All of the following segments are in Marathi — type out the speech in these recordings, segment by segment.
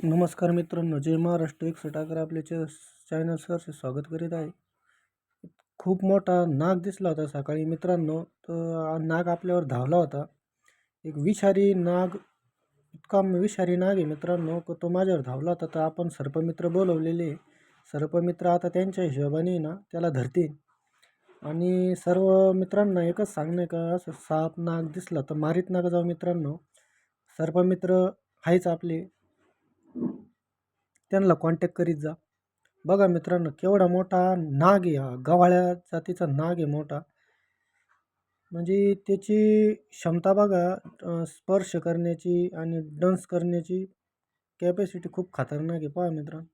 नमस्कार मित्रांनो जय महाराष्ट्र. एक सटाकर आपल्याच्या चॅनल सरचे स्वागत करीत आहे. खूप मोठा नाग दिसला होता सकाळी मित्रांनो. तर नाग आपल्यावर धावला होता. एक विषारी नाग इतका विषारी नाग आहे मित्रांनो तो माझ्यावर धावला होता. तर आपण सर्पमित्र बोलवलेले सर्पमित्र आता त्यांच्या हिशोबाने ना त्याला धरतील. आणि सर्व मित्रांना एकच सांगणं का असं साप नाग दिसला तर मारीत नका जाऊ मित्रांनो. सर्पमित्र आहेच आपले. त्यांना कॉन्टॅक्ट करीत जा. बघा मित्रांनो केवढा मोठा नाग आहे हा. गव्हाळ्या जातीचा नाग आहे मोठा. म्हणजे त्याची क्षमता बघा स्पर्श करण्याची आणि डन्स करण्याची कॅपॅसिटी खूप खतरनाक आहे पहा मित्रांनो.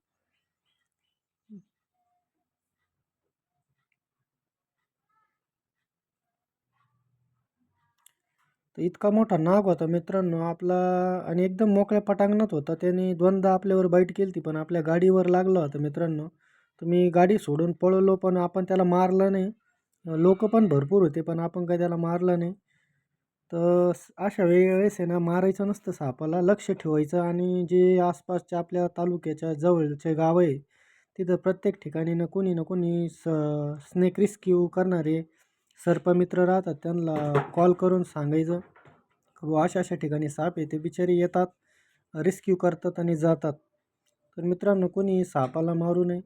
तर इतका मोठा नाग होता मित्रांनो. आपला आणि एकदम मोकळ्या पटांगणात होता. त्याने दोनदा आपल्यावर बाईट केली ती पण आपल्या गाडीवर लागलं होतं मित्रांनो. तर मी गाडी सोडून पळवलो पण आपण त्याला मारलं नाही. लोक पण भरपूर होते पण आपण काय त्याला मारलं नाही. तर अशा वेळेस आहे ना मारायचं नसतं सापाला लक्ष ठेवायचं आणि जे आसपासच्या आपल्या तालुक्याच्या जवळचे गाव आहे तिथं प्रत्येक ठिकाणी ना कोणी ना कोणी स स्नेक रिस्क्यू करणारे सर्पमित्र राहतात त्यांना कॉल करून सांगायचं. व अशा अशा ठिकाणी साप येते. बिचारी येतात रेस्क्यू करतात आणि जातात. तर मित्रांनो कोणी सापाला मारू नये.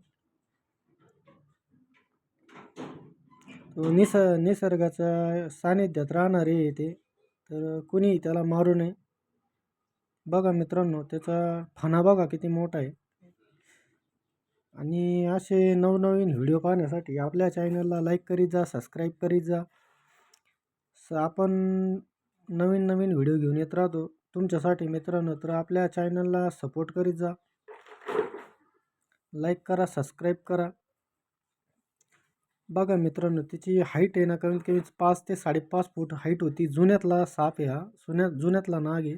निस निसर्गाच्या सानिध्यात राहणारे येते. ते तर कोणी त्याला मारू नये. बघा मित्रांनो त्याचा फणा बघा किती मोठा आहे. आणि असे नवनवीन व्हिडिओ पाहण्यासाठी आपल्या चॅनलला लाईक करीत जा सबस्क्राईब करीत जा. स आपण नवीन नवीन व्हिडिओ घेऊन येत राहतो. तुमच्यासाठी मित्रांनो तर आपल्या चॅनलला सपोर्ट करीत जा. लाईक करा सबस्क्राईब करा. बघा मित्रांनो त्याची हाईट आहे ना कमीत कमी पाच ते साडेपाच फूट हाईट होती. जुन्यातला साप ह्या सुन्या जुन्यातला नाग आहे.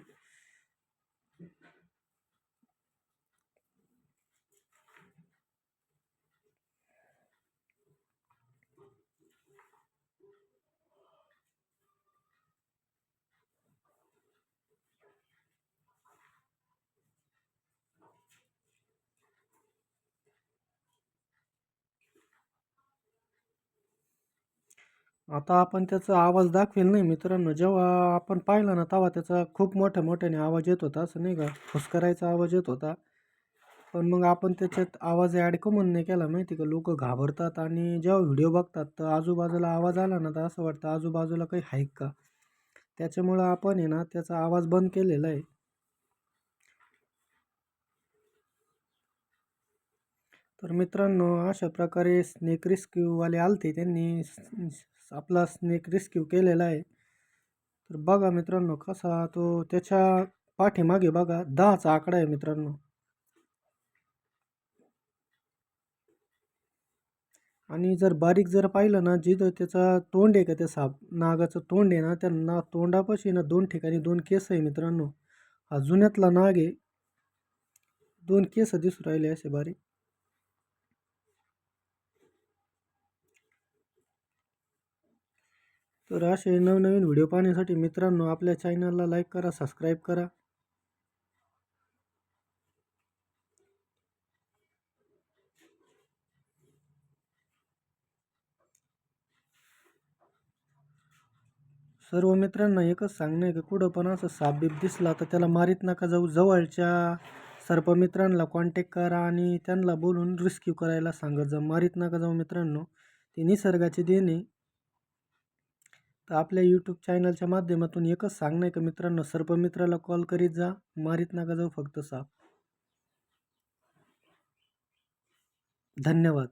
आता आपण त्याचा आवाज दाखवेल नाही मित्रांनो. जेव्हा आपण पाहिलं ना तेव्हा त्याचा खूप मोठ्या मोठ्याने आवाज येत होता असं नाही का? फुसकरायचा आवाज येत होता. पण मग आपण त्याच्यात आवाज ॲड कमून नाही केला माहिती का? लोक घाबरतात आणि जेव्हा व्हिडिओ बघतात तर आजूबाजूला आवाज आला ना तर असं वाटतं आजूबाजूला काही हाईक का? त्याच्यामुळं आपण आहे ना त्याचा आवाज बंद केलेला आहे. तर मित्रांनो अशा प्रकारे स्नेक रिस्क्यूवाले आलते त्यांनी. आपला स्नेक रेस्क्यू केलेला आहे. तर बघा मित्रांनो कसा तो त्याच्या पाठीमागे बघा दहाचा आकडा आहे मित्रांनो. आणि जर बारीक जर पाहिलं ना जिथं त्याचा तोंड आहे का त्या साप नागाचं तोंड आहे ना त्या ना तोंडापाशी ना दोन ठिकाणी दोन केस आहे मित्रांनो. हा जुन्यातला नाग आहे. दोन केस दिसू राहिले असे बारीक. तर असे नवनवीन व्हिडिओ पाहण्यासाठी मित्रांनो आपल्या चॅनलला लाईक करा सबस्क्राईब करा. सर्व मित्रांना एकच सांगणं आहे की कुठं पण असं सापबीप दिसला तर त्याला मारीत नका जाऊ. जवळच्या सर्पमित्रांना कॉन्टॅक्ट करा आणि त्यांना बोलून रेस्क्यू करायला सांगत जा मारीत नका जाऊ मित्रांनो ते निसर्गाचे देणे तर आपल्या यूट्यूब चॅनलच्या माध्यमातून एकच सांगणं आहे का मित्रांनो? सर्पमित्राला कॉल करीत जा. मारीत नका जाऊ फक्त साप. धन्यवाद.